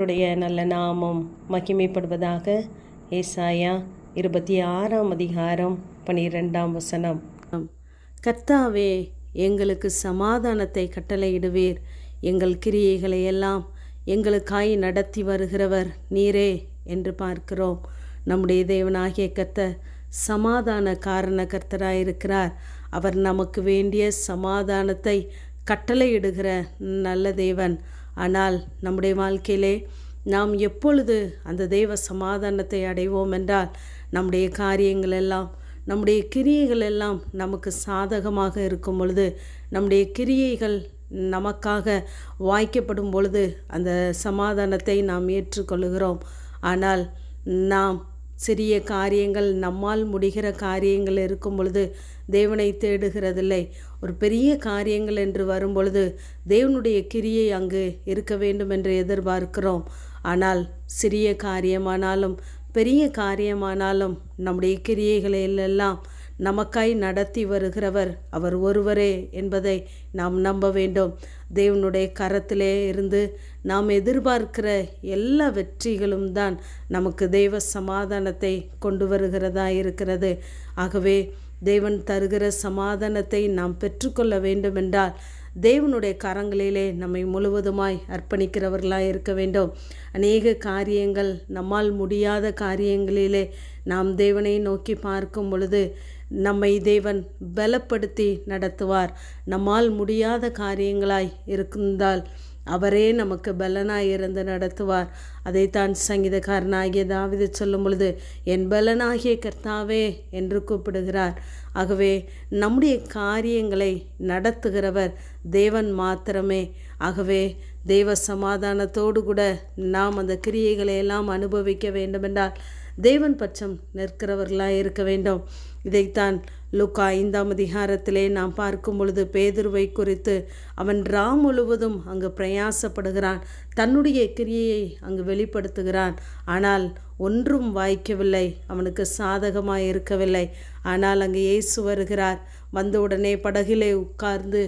அவருடைய நல்ல நாமம் மகிமைப்படுவதாக ஏசாயா இருபத்தி ஆறாம் அதிகாரம் பனிரெண்டாம் வசனம். கர்த்தாவே எங்களுக்கு சமாதானத்தை கட்டளையிடுவீர். எங்கள் கிரியைகளை எல்லாம் எங்களுக்காய் நடத்தி வருகிறவர் நீரே என்று பார்க்கிறோம். நம்முடைய தேவனாகிய கர்த்தர் சமாதான காரண கர்த்தராயிருக்கிறார். அவர் நமக்கு வேண்டிய சமாதானத்தை கட்டளையிடுகிற நல்ல தேவன். ஆனால் நம்முடைய வாழ்க்கையிலே நாம் எப்பொழுது அந்த தெய்வ சமாதானத்தை அடைவோம் என்றால் நம்முடைய காரியங்கள் எல்லாம் நம்முடைய கிரியைகள் எல்லாம் நமக்கு சாதகமாக இருக்கும் பொழுது நம்முடைய கிரியைகள் நமக்காக வாய்க்கப்படும் பொழுது அந்த சமாதானத்தை நாம் ஏற்றுக்கொள்கிறோம் ஆனால் நாம் சிறிய காரியங்கள் நம்மால் முடிகிற காரியங்கள் இருக்கும் பொழுது தேவனை தேடுகிறதில்லை. ஒரு பெரிய காரியங்கள் என்று வரும் பொழுது தேவனுடைய கிரியை அங்கு இருக்க வேண்டும் என்று எதிர்பார்க்கிறோம். ஆனால் சிறிய காரியமானாலும் பெரிய காரியமானாலும் நம்முடைய கிரியைகளிலெல்லாம் நமக்காய் நடத்தி வருகிறவர் அவர் ஒருவரே என்பதை நாம் நம்ப வேண்டும். தேவனுடைய கரத்திலே இருந்து நாம் எதிர்பார்க்கிற எல்லா வெற்றிகளும் தான் நமக்கு தெய்வ சமாதானத்தை கொண்டு வருகிறதா இருக்கிறது. ஆகவே தேவன் தருகிற சமாதானத்தை நாம் பெற்றுக்கொள்ள வேண்டுமென்றால் தேவனுடைய கரங்களிலே நம்மை முழுவதுமாய் அர்ப்பணிக்கிறவர்களாக இருக்க வேண்டும். அநேக காரியங்கள் நம்மால் முடியாத காரியங்களிலே நாம் தேவனை நோக்கி பார்க்கும் பொழுது நம்மை தேவன் பலப்படுத்தி நடத்துவார். நம்மால் முடியாத காரியங்களாய் இருந்தால் அவரே நமக்கு பலனாய் இருந்து நடத்துவார். அதைத்தான் சங்கீதக்காரனாகிய தாவித சொல்லும் பொழுது என் பலனாகிய கர்த்தாவே என்று கூப்பிடுகிறார். ஆகவே நம்முடைய காரியங்களை நடத்துகிறவர் தேவன் மாத்திரமே. ஆகவே தெய்வ சமாதானத்தோடு கூட நாம் அந்த கிரியைகளை எல்லாம் அனுபவிக்க வேண்டுமென்றால் தேவன் பட்சம் நிற்கிறவர்களாக இருக்க வேண்டும். இதைத்தான் லுக்கா ஐந்தாம் அதிகாரத்திலே நாம் பார்க்கும் பொழுது பேதுருவை குறித்து அவன் ரா முழுவதும் அங்கு பிரயாசப்படுகிறான். தன்னுடைய கிரியையை அங்கு வெளிப்படுத்துகிறான். ஆனால் ஒன்றும் வாய்க்கவில்லை. அவனுக்கு சாதகமாக இருக்கவில்லை. ஆனால் அங்கு இயேசு வருகிறார். வந்தவுடனே படகிலே உட்கார்ந்து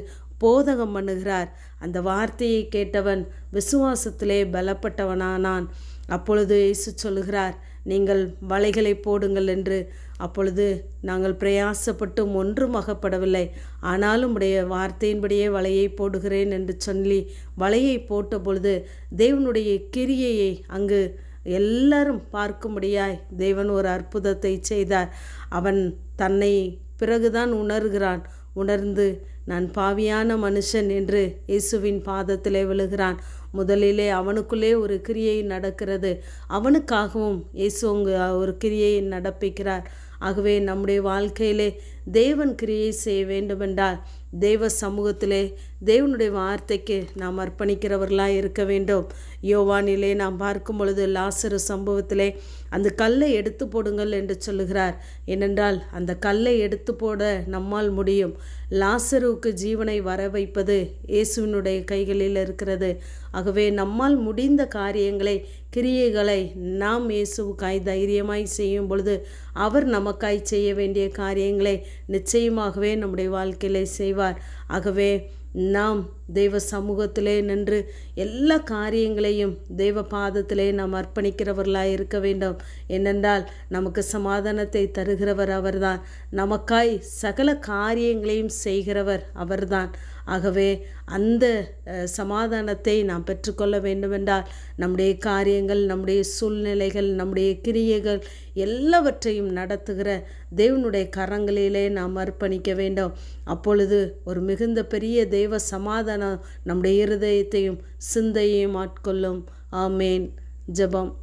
போதகம் பண்ணுகிறார். அந்த வார்த்தையை கேட்டவன் விசுவாசத்திலே பலப்பட்டவனானான். அப்பொழுது இயேசு சொல்லுகிறார் நீங்கள் வலைகளை போடுங்கள் என்று அப்பொழுது நாங்கள் பிரயாசப்பட்டும் ஒன்றும் அகப்படவில்லை. ஆனாலும் உடைய வார்த்தையின்படியே வலையை போடுகிறேன் என்று சொல்லி வலையை போட்ட பொழுது தேவனுடைய கிரியையை அங்கு எல்லாரும் பார்க்கும்படியாய் தேவன் ஒரு அற்புதத்தை செய்தார். அவன் தன்னை பிறகுதான் உணர்கிறான். உணர்ந்து நான் பாவியான மனுஷன் என்று இயேசுவின் பாதத்திலே விழுகிறான். முதலிலே அவனுக்குள்ளே ஒரு கிரியை நடக்கிறது. அவனுக்காகவும் இயேசு ஒரு கிரியை நடப்பிக்கிறார். ஆகவே நம்முடைய வாழ்க்கையிலே தேவன் கிரியை செய்ய வேண்டுமென்றால் தேவ சமூகத்திலே தேவனுடைய வார்த்தைக்கு நாம் அர்ப்பணிக்கிறவர்களாக இருக்க வேண்டும். யோவானிலே நாம் பார்க்கும் பொழுது லாசரு சம்பவத்திலே அந்த கல்லை எடுத்து போடுங்கள் என்று சொல்லுகிறார். ஏனென்றால் அந்த கல்லை எடுத்து போட நம்மால் முடியும். லாசருவுக்கு ஜீவனை வர வைப்பது இயேசுவினுடைய கைகளில் இருக்கிறது. ஆகவே நம்மால் முடிந்த காரியங்களை கிரியைகளை நாம் இயேசுவுக்காய் தைரியமாய் செய்யும் பொழுது அவர் நமக்காய் செய்ய வேண்டிய காரியங்களை நிச்சயமாகவே நம்முடைய வாழ்க்கையிலே செய்வார். ஆகவே நாம் தெய்வ சமூகத்திலே நின்று எல்லா காரியங்களையும் தெய்வ பாதத்திலே நாம் அர்ப்பணிக்கிறவர்களாக இருக்க வேண்டும். ஏனென்றால் நமக்கு சமாதானத்தை தருகிறவர் அவர்தான். நமக்காய் சகல காரியங்களையும் செய்கிறவர் அவர்தான். ஆகவே அந்த சமாதானத்தை நாம் பெற்றுக்கொள்ள வேண்டுமென்றால் நம்முடைய காரியங்கள் நம்முடைய சூழ்நிலைகள் நம்முடைய கிரியைகள் எல்லாவற்றையும் நடத்துகிற தேவனுடைய கரங்களிலே நாம் அர்ப்பணிக்க வேண்டும். அப்பொழுது ஒரு மிகுந்த பெரிய தெய்வ சமாதானம் நம்முடைய இருதயத்தையும் சிந்தையையும் ஆட்கொள்ளும். ஆமேன். ஜபம்.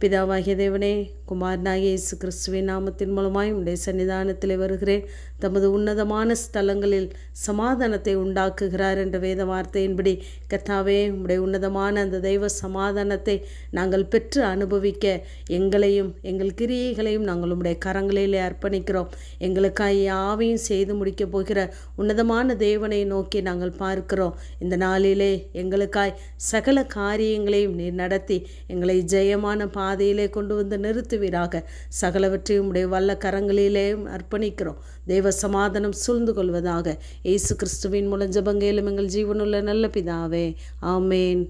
பிதாவாகிய தேவனே குமாரனாகிய இயேசு கிறிஸ்துவின் நாமத்தின் மூலமாய் உடைய சன்னிதானத்தில் வருகிறேன். தமது உன்னதமான ஸ்தலங்களில் சமாதானத்தை உண்டாக்குகிறார் என்ற வேத வார்த்தையின்படி கத்தாவே உடைய உன்னதமான அந்த தெய்வ சமாதானத்தை நாங்கள் பெற்று அனுபவிக்க எங்களையும் எங்கள் கிரியைகளையும் நாங்கள் உடைய கரங்களிலே அர்ப்பணிக்கிறோம். எங்களுக்காய் யாவையும் செய்து முடிக்கப் போகிற உன்னதமான தேவனை நோக்கி நாங்கள் பார்க்கிறோம். இந்த நாளிலே எங்களுக்காய் சகல காரியங்களையும் நீர் நடத்தி எங்களை ஜெயமான பாதையிலே கொண்டு வந்து நிறுத்தி நிறுத்துவீராக சகலவற்றையும் உடைய வல்ல கரங்களிலே அர்ப்பணிக்கிறோம். தேவ சமாதானம் சூழ்ந்து கொள்வதாக. இயேசு கிறிஸ்துவின் மூலம் ஜபங்கேலும் எங்கள் ஜீவனுள்ள நல்ல பிதாவே. ஆமேன்.